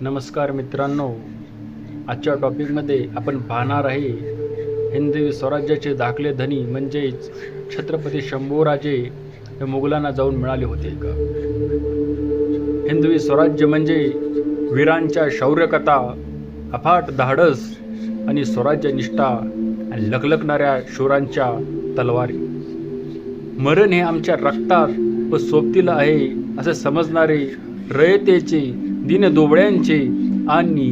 नमस्कार मित्रांनो आजच्या टॉपिकमध्ये आपण पाहणार आहे हिंदवी स्वराज्याचे दाखले धनी म्हणजेच छत्रपती शंभूराजे हे मुघलांना जाऊन मिळाले होते का? हिंदवी स्वराज्य म्हणजे वीरांच्या शौर्यकथा अफाट धाडस आणि स्वराज्य निष्ठा आणि लखलखणाऱ्या शूरांच्या तलवारी. मरण हे आमच्या रक्तात व सोबतीला आहे असे समजणारे रयतेचे दीनदोबळ्यांचे आणि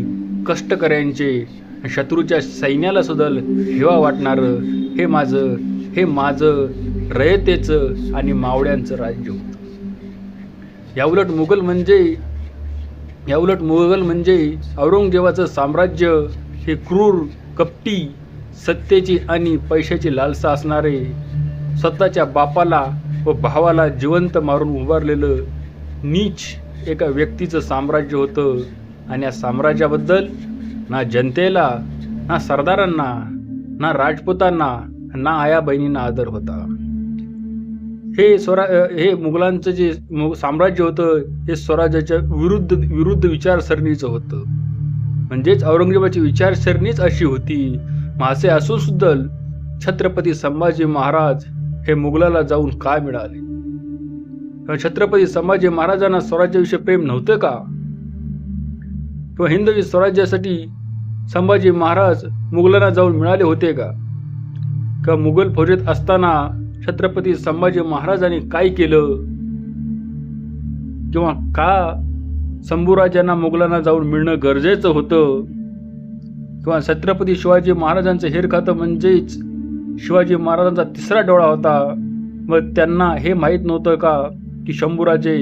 कष्टकऱ्यांचे शत्रूच्या सैन्याला सुद्धा हेवा वाटणारं. हे माझं हे माझं रयतेचं आणि मावळ्यांचं राज्य होतं. याउलट मुघल म्हणजे याउलट मुघल म्हणजे औरंगजेबाचं साम्राज्य हे क्रूर कपटी सत्तेची आणि पैशाची लालसा असणारे स्वतःच्या बापाला व भावाला जिवंत मारून उभारलेलं नीच एका व्यक्तीचं साम्राज्य होतं आणि या साम्राज्याबद्दल ना जनतेला ना सरदारांना ना राजपुतांना ना आया बहिणींना आदर होता. हे स्वरा हे मुघलांचं जे साम्राज्य होतं हे स्वराज्याच्या विरुद्ध विरुद्ध विचारसरणीचं होतं. म्हणजेच औरंगजेबाची विचारसरणीच अशी होती. मग असे असून सुद्धा छत्रपती संभाजी महाराज हे मुघलाला जाऊन काय मिळाले? छत्रपती संभाजी महाराजांना स्वराज्याविषयी प्रेम नव्हतं का? किंवा हिंदवी स्वराज्यासाठी संभाजी महाराज मुघलांना जाऊन मिळाले होते का? किंवा मुघल फौजेत असताना छत्रपती संभाजी महाराजांनी काय केलं? किंवा का शंभूराजांना मुघलांना जाऊन मिळणं गरजेचं होतं? किंवा छत्रपती शिवाजी महाराजांचं हेर खातं म्हणजेच शिवाजी महाराजांचा तिसरा डोळा होता मग त्यांना हे माहीत नव्हतं का? की शंभूराजे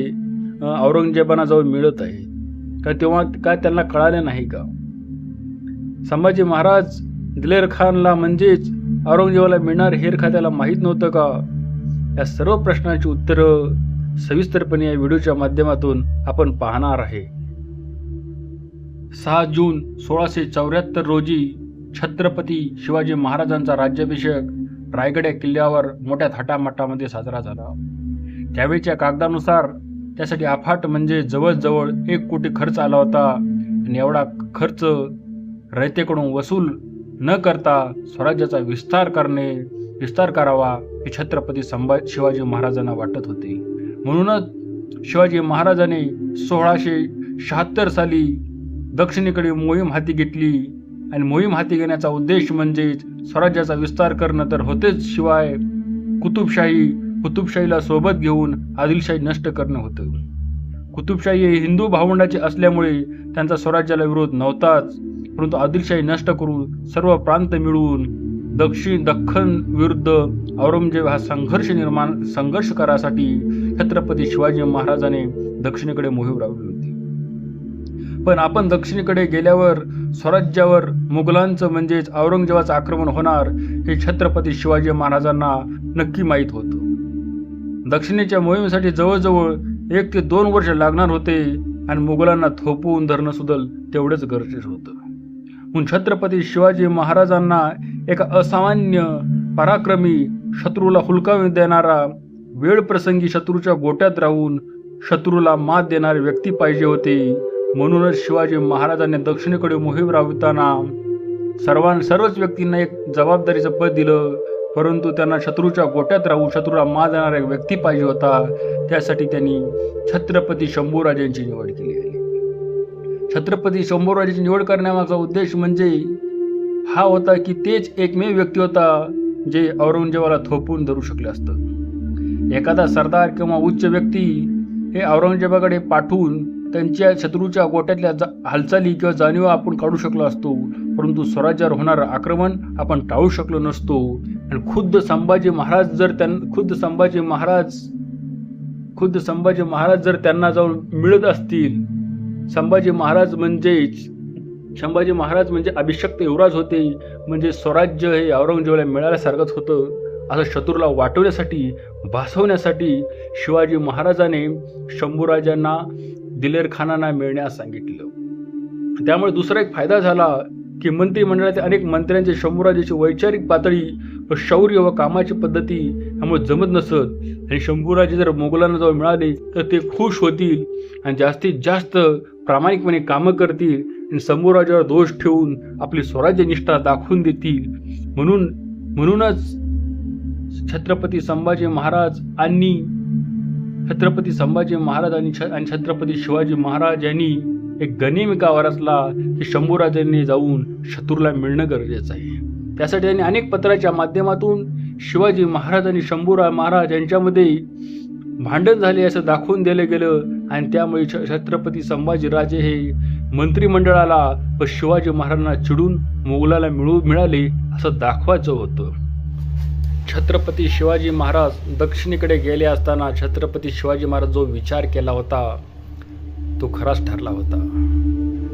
औरंगजेबांना जाऊन मिळत आहे. का तेव्हा काय त्यांना कळाले नाही का? संभाजी महाराज दिलेर खानला म्हणजेच औरंगजेबाला मिळणार हेर खात्याला माहीत नव्हतं का? या सर्व प्रश्नांची उत्तरं सविस्तरपणे या व्हिडिओच्या माध्यमातून आपण पाहणार आहे. सहा जून सोळाशे चौऱ्याहत्तर रोजी छत्रपती शिवाजी महाराजांचा राज्याभिषेक रायगड या किल्ल्यावर मोठ्या थाटामाटामध्ये साजरा झाला. त्यावेळच्या कागदानुसार त्यासाठी अफाट म्हणजे जवळजवळ एक कोटी खर्च आला होता. आणि एवढा खर्च रयतेकडून वसूल न करता स्वराज्याचा विस्तार करणे विस्तार करावा हे छत्रपती संभा शिवाजी महाराजांना वाटत होते. म्हणूनच शिवाजी महाराजांनी सोळाशे शहात्तर साली दक्षिणेकडे मोहीम हाती घेतली आणि मोहीम हाती घेण्याचा उद्देश म्हणजे स्वराज्याचा विस्तार करणं तर होतेच शिवाय कुतुबशाही कुतुबशाहीला सोबत घेऊन आदिलशाही नष्ट करणं होतं. कुतुबशाही हे हिंदू भावंडाचे असल्यामुळे त्यांचा स्वराज्याला विरोध नव्हताच. परंतु आदिलशाही नष्ट करून सर्व प्रांत मिळवून दक्षिण दख्खन विरुद्ध औरंगजेब हा संघर्ष निर्माण संघर्ष करासाठी छत्रपती शिवाजी महाराजाने दक्षिणेकडे मोहीम राबवली होती. पण आपण दक्षिणेकडे गेल्यावर स्वराज्यावर मुघलांचं म्हणजेच औरंगजेबाचं आक्रमण होणार हे छत्रपती शिवाजी महाराजांना नक्की माहीत होतं. दक्षिणेच्या मोहिमेसाठी जवळजवळ एक ते दोन वर्ष लागणार होते आणि मुघलांना थोपवून धरणं सुद्धा तेवढंच गरजेचं होतं. म्हणून छत्रपती शिवाजी महाराजांना एका असामान्य पराक्रमी शत्रूला हुलकावून देणारा वेळ प्रसंगी शत्रूच्या गोट्यात राहून शत्रूला मात देणारी व्यक्ती पाहिजे होती. म्हणूनच शिवाजी महाराजांनी दक्षिणेकडे मोहीम राबवताना सर्वां सर्वच व्यक्तींना एक जबाबदारीचं पद दिलं. परंतु त्यांना शत्रूच्या गोट्यात राहून शत्रूला मा देणारा एक व्यक्ती पाहिजे होता. त्यासाठी त्यांनी छत्रपती शंभूराजांची निवड केली आहे छत्रपती शंभूराजांची निवड करण्यामागचा उद्देश म्हणजे हा होता की तेच एकमेव व्यक्ती होता जे औरंगजेबाला थोपून धरू शकले असतं. एखादा सरदार किंवा उच्च व्यक्ती हे औरंगजेबाकडे पाठवून त्यांच्या शत्रूच्या गोट्यातल्या जा हालचाली किंवा जाणीवा आपण काढू शकलो असतो. परंतु स्वराज्यावर होणारं आक्रमण आपण टाळू शकलो नसतो. आणि खुद्द संभाजी महाराज जर त्यां खुद्द संभाजी महाराज खुद्द संभाजी महाराज जर त्यांना जाऊन मिळत असतील संभाजी महाराज म्हणजेच संभाजी महाराज म्हणजे अभिषक्त युवराज होते म्हणजे स्वराज्य हे औरंगजेबाला मिळाल्यासारखंच होतं. असं शत्रूला वाटवण्यासाठी भासवण्यासाठी शिवाजी महाराजाने शंभूराजांना दिलेर खानांना मिळण्यास सांगितलं. त्यामुळे दुसरा एक फायदा झाला की मंत्रिमंडळातील अनेक मंत्र्यांचे शंभूराजाची वैचारिक पातळी व शौर्य व कामाची पद्धती यामुळे जमत नसत. आणि शंभूराजे जर मोगलांना जवळ मिळाले तर ते खुश होतील आणि जास्तीत जास्त प्रामाणिकपणे कामं करतील आणि शंभूराजावर दोष ठेवून आपली स्वराज्य निष्ठा दाखवून देतील. म्हणून म्हणूनच छत्रपती संभाजी महाराज आणि छत्रपती संभाजी महाराज आणि छ आणि छत्रपती शिवाजी महाराज यांनी एक गनिम गाव रचला की शंभूराजांनी जाऊन शत्रूला मिळणं गरजेचं आहे. त्यासाठी त्यांनी अनेक पत्राच्या माध्यमातून शिवाजी महाराज आणि शंभूराज महाराज यांच्यामध्ये भांडण झाले असं दाखवून दिलं गेलं आणि त्यामुळे छ छत्रपती संभाजीराजे हे मंत्रिमंडळाला व शिवाजी महाराजांना चिडून मोगलाला मिळू मिळाले असं दाखवायचं होतं. छत्रपती शिवाजी महाराज दक्षिणेकडे गेले असताना छत्रपती शिवाजी महाराज जो विचार केला होता तो खराच ठरला होता.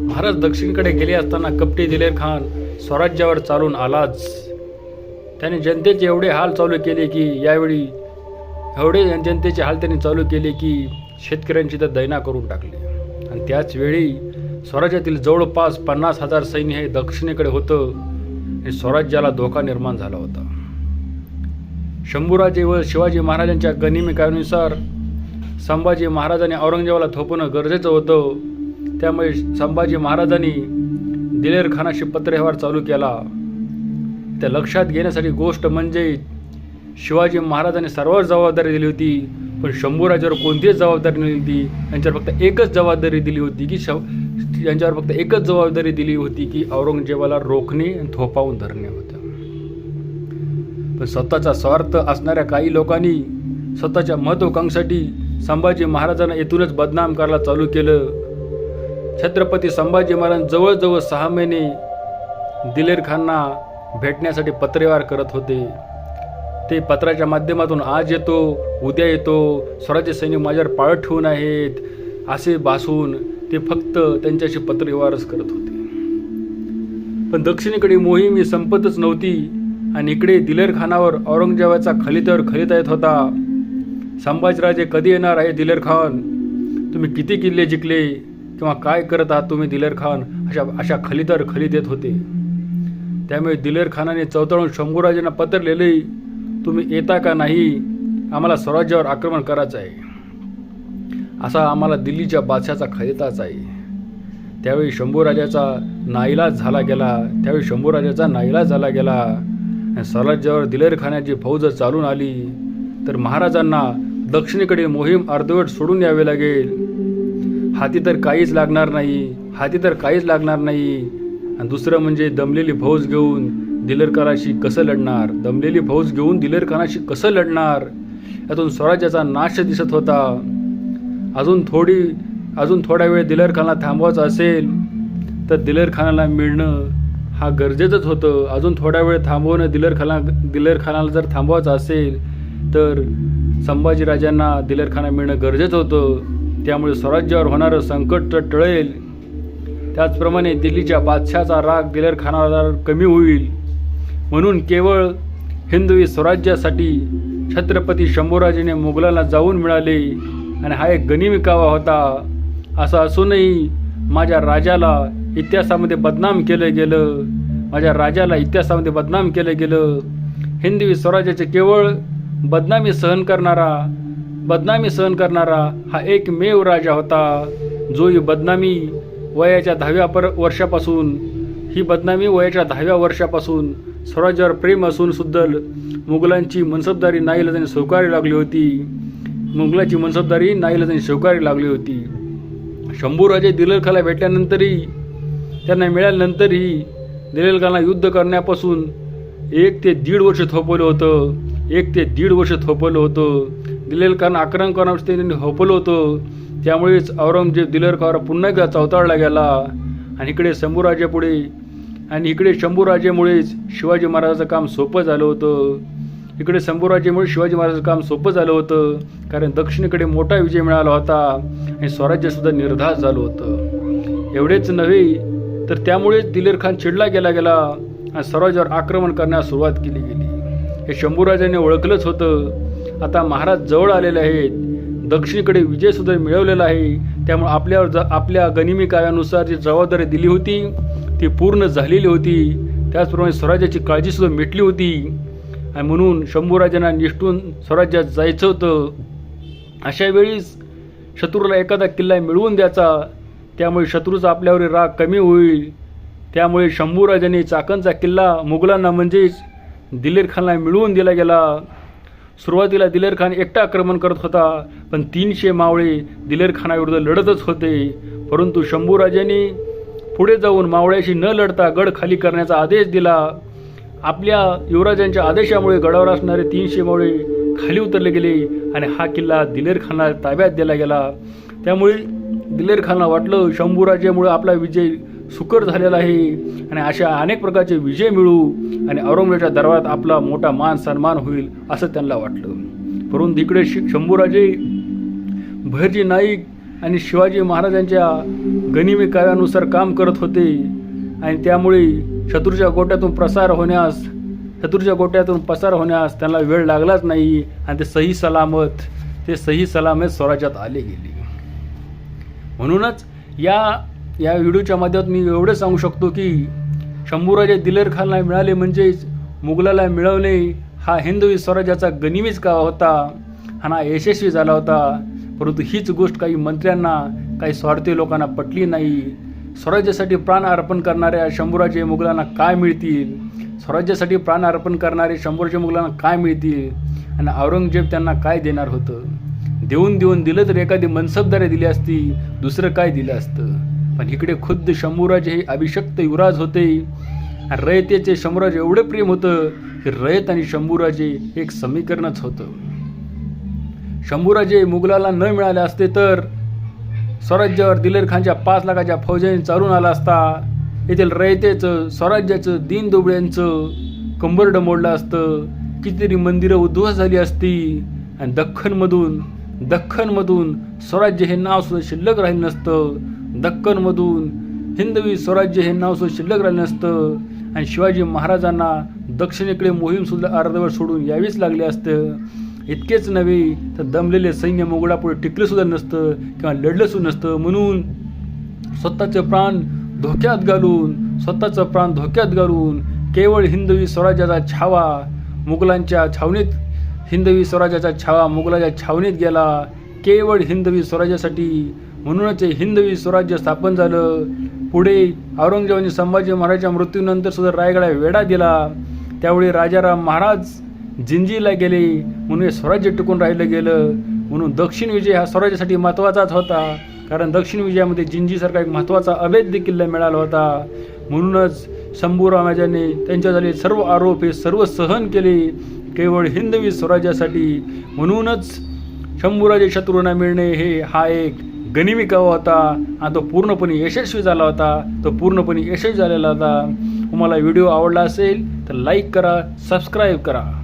महाराज दक्षिणेकडे गेले असताना कपटी दिलेर खान स्वराज्यावर चालून आलाच. त्याने जनतेचे एवढे हाल चालू केले की यावेळी एवढे जनतेचे हाल त्यांनी चालू केले की शेतकऱ्यांची तर दैना करून टाकली. आणि त्याचवेळी स्वराज्यातील जवळपास पन्नास हजार सैन्य हे दक्षिणेकडे होतं आणि स्वराज्याला धोका निर्माण झाला होता. शंभूराजे व शिवाजी महाराजांच्या गनिमिकानुसार संभाजी महाराजांनी औरंगजेबाला थोपणं गरजेचं होतं. त्यामुळे संभाजी महाराजांनी दिलेरखानाशी पत्रव्यवहार चालू केला. त्या लक्षात घेण्यासाठी गोष्ट म्हणजे शिवाजी महाराजांनी सर्वच जबाबदारी दिली होती पण शंभूराजावर कोणतीच जबाबदारी नाही दिली त्यांच्यावर फक्त एकच जबाबदारी दिली होती की शव यांच्यावर फक्त एकच जबाबदारी दिली होती की औरंगजेबाला रोखणे आणि थोपावून धरणे होतं. पण स्वतःचा स्वार्थ असणाऱ्या काही लोकांनी स्वतःच्या महत्वाकांक्षासाठी संभाजी महाराजांना येथूनच बदनाम करायला चालू केलं. छत्रपती संभाजी महाराज जवळजवळ सहा महिने दिलेर खानना भेटण्यासाठी पत्रव्यवहार करत होते. ते पत्राच्या माध्यमातून आज येतो उद्या येतो स्वराज्य सैनिक माझ्यावर पाळत ठेवून आहेत असे भासून ते फक्त त्यांच्याशी पत्रव्यवहारच करत होते. पण दक्षिणेकडे मोहीम ही संपतच नव्हती. आणि इकडे दिलेर खानावर औरंगजेबाचा खलितर खलिता येत होता. संभाजीराजे कधी येणार आहे दिलेर खान? तुम्ही किती किल्ले जिंकले? किंवा काय करत आहात तुम्ही दिलेर खान? अशा अशा खलितर खलित येत होते. त्यामुळे दिलेर खानाने चौतळून शंभूराजांना पत्र लिहिले तुम्ही येता का नाही? आम्हाला स्वराज्यावर आक्रमण करायचं आहे. असा आम्हाला दिल्लीच्या बादशाचा खलिताच आहे. त्यावेळी शंभूराजाचा नाईलाज झाला गेला. त्यावेळी शंभूराजाचा नाईलाज झाला गेला. आणि स्वराज्यावर दिलेर खानाची फौज चालून आली तर महाराजांना दक्षिणेकडे मोहीम अर्धवट सोडून यावे लागेल. हाती तर काहीच लागणार नाही हाती तर काहीच लागणार नाही. आणि दुसरं म्हणजे दमलेली फौज घेऊन दिलेरखानाशी कसं लढणार? दमलेली फौज घेऊन दिलेरखानाशी कसं लढणार? यातून स्वराज्याचा नाश दिसत होता. अजून थोडी अजून थोडा वेळ दिलेरखानाला थांबवायचं असेल तर दिलेरखानाला मिळणं हा गरजेचंच होतं. अजून थोडा वेळ थांबवणं दिलरखाना दिलरखानाला जर थांबवायचं असेल तर संभाजीराजांना दिलेरखाना मिळणं गरजेचं होतं. त्यामुळे स्वराज्यावर होणारं संकट तर टळेल. त्याचप्रमाणे दिल्लीच्या बादशाचा राग दिलरखानावर कमी होईल. म्हणून केवळ हिंदवी स्वराज्यासाठी छत्रपती शंभूराजेने मुघलांना जाऊन मिळाले आणि हा एक गनिमी कावा होता. असं असूनही माझ्या राजाला इतिहासामध्ये बदनाम केलं गेलं. माझ्या राजाला इतिहासामध्ये बदनाम केलं गेलं. हिंदवी स्वराज्याचे केवळ बदनामी सहन करणारा बदनामी सहन करणारा हा एकमेव राजा होता जो ही बदनामी वयाच्या दहाव्या पर वर्षापासून. ही बदनामी वयाच्या दहाव्या वर्षापासून स्वराज्यावर प्रेम असून सुद्धा मुघलांची मनसबदारी नाईलाजाने स्वीकारावी लागली होती. मुघलाची मनसबदारी नाईलाजाने स्वीकारावी लागली होती. शंभूराजे दिलेरखाला भेटल्यानंतरही त्यांना मिळाल्यानंतरही दिलेलगांना युद्ध करण्यापासून एक ते दीड वर्ष थोपवलं होतं. एक ते दीड वर्ष थोपवलं होतं. दिलेरखान आक्रमण करण्यासाठी त्यांनी थोपवलं होतं. त्यामुळेच औरंगजेब दिलेरखावर पुन्हा एकदा चौताळला गेला. आणि इकडे शंभूराजेपुढे आणि इकडे शंभूराजेमुळेच शिवाजी महाराजाचं काम सोपं झालं होतं. इकडे शंभूराजेमुळे शिवाजी महाराजाचं काम सोपं झालं होतं. कारण दक्षिणेकडे मोठा विजय मिळाला होता. आणि स्वराज्यसुद्धा निर्धार झालं होतं. एवढेच नव्हे तर त्यामुळेच दिलेर खान चिडला गेला गेला आणि स्वराज्यावर आक्रमण करण्यास सुरुवात केली गेली. हे शंभूराजाने ओळखलंच होतं. आता महाराज जवळ आलेले आहेत. दक्षिणेकडे विजयसुद्धा मिळवलेला आहे. त्यामुळे आपल्यावर ज आपल्या गनिमी काव्यानुसार जी जबाबदारी दिली होती ती पूर्ण झालेली होती. त्याचप्रमाणे स्वराज्याची काळजीसुद्धा मिटली होती. आणि म्हणून शंभूराजांना निष्ठून स्वराज्यात जायचं होतं. अशा वेळीच शत्रूला एखादा किल्ला मिळवून द्यायचा. त्यामुळे शत्रूचा आपल्यावर राग कमी होईल. त्यामुळे शंभूराजाने चाकणचा किल्ला मुघलांना म्हणजेच दिलेर खानला मिळवून दिला गेला. सुरुवातीला दिलेर खान एकटा आक्रमण करत होता पण तीनशे मावळे दिलेर खानाविरुद्ध लढतच होते. परंतु शंभूराजाने पुढे जाऊन मावळ्याशी न लढता गड खाली करण्याचा आदेश दिला. आपल्या युवराजांच्या आदेशामुळे गडावर असणारे तीनशे मावळे खाली उतरले गेले आणि हा किल्ला दिलेर खानला ताब्यात दिला गेला. त्यामुळे दिलेर खानला वाटलं शंभूराजेमुळे आपला विजय सुकर झालेला आहे. आणि अशा अनेक प्रकारचे विजय मिळू आणि औरंगजेबाच्या दरबारात आपला मोठा मान सन्मान होईल असं त्यांना वाटलं. परंतु इकडे शि- शंभूराजे भैरजी नाईक आणि शिवाजी महाराजांच्या गनिमी काव्यानुसार काम करत होते. आणि त्यामुळे शत्रूच्या गोट्यातून प्रसार होण्यास शत्रूच्या गोट्यातून पसार होण्यास त्यांना वेळ लागलाच नाही आणि ते सही सलामत ते सही सलामत स्वराज्यात आले गेले. म्हणूनच या या व्हिडिओच्या माध्यमातून मी एवढं सांगू शकतो की शंभूराजे दिलेर खानला मिळाले म्हणजेच मुघलाला मिळवणे हा हिंदवी स्वराज्याचा गनिमीच का होता. हा ना यशस्वी झाला होता. परंतु हीच गोष्ट काही मंत्र्यांना काही स्वार्थी लोकांना पटली नाही. स्वराज्यासाठी प्राण अर्पण करणाऱ्या शंभूराजे मुघलांना काय मिळतील? स्वराज्यासाठी प्राण अर्पण करणारे शंभूराजे मुघलांना काय मिळतील? आणि औरंगजेब त्यांना काय देणार होतं? देऊन देऊन दिलं तर एखादी मनसबदारी दिली असती दुसरं काय दिलं असतं? पण इकडे खुद्द शंभूराजे हे अभिषक्त युवराज होते. आणि रयतेचे शंभूराज एवढं प्रेम होतं की रयत आणि शंभूराजे एक समीकरणच होतं. शंभूराजे मुघलाला न मिळाले असते तर स्वराज्यावर दिलेर खानच्या पाच लाखाच्या फौजांनी चालून आला असता. येथील रयतेचं स्वराज्याचं दीनदुबळ्यांचं कंबरडं मोडलं असतं. कितीतरी मंदिरं उद्ध्वस्त झाली असती. आणि दख्खनमधून दख्खनमधून स्वराज्य हे नाव सुद्धा शिल्लक राहिलं नसतं. दख्खनमधून हिंदवी स्वराज्य हे नाव सुद्धा शिल्लक राहिलं नसतं. आणि शिवाजी महाराजांना दक्षिणेकडे मोहीम सुद्धा सोडून यावीच लागले असतं. इतकेच नव्हे तर दमलेले सैन्य मोगळापुढे टिकलं सुद्धा नसतं किंवा लढलं सुद्धा नसतं. म्हणून स्वतःचे प्राण धोक्यात घालून स्वतःचं प्राण धोक्यात घालून केवळ हिंदवी स्वराज्याचा छावा मुघलांच्या छावणीत हिंदवी स्वराज्याचा छावा मुघलाच्या छावणीत गेला. केवळ हिंदवी स्वराज्यासाठी म्हणूनच हे हिंदवी स्वराज्य स्थापन झालं. पुढे औरंगजेबाने संभाजी महाराजांच्या मृत्यूनंतर सुद्धा रायगडा वेढा दिला. त्यावेळी राजाराम महाराज जिंजीला गेले म्हणून हे स्वराज्य टिकून राहिलं गेलं. म्हणून दक्षिण विजय हा स्वराज्यासाठी महत्त्वाचाच होता. कारण दक्षिण विजयामध्ये जिंजीसारखा एक महत्त्वाचा अभेद्य किल्ला मिळाला होता. म्हणूनच शंभूरामाजाने त्यांच्या झाले सर्व आरोप हे सर्व सहन केले. केवळ हिंदवी स्वराज्यासाठी म्हणूनच शंभूराजे शत्रूंना मिळणे हे हा एक गनिमी होता. आणि तो पूर्णपणे यशस्वी झाला होता. तो पूर्णपणे यशस्वी झालेला होता. तुम्हाला व्हिडिओ आवडला असेल तर लाईक करा सबस्क्राईब करा.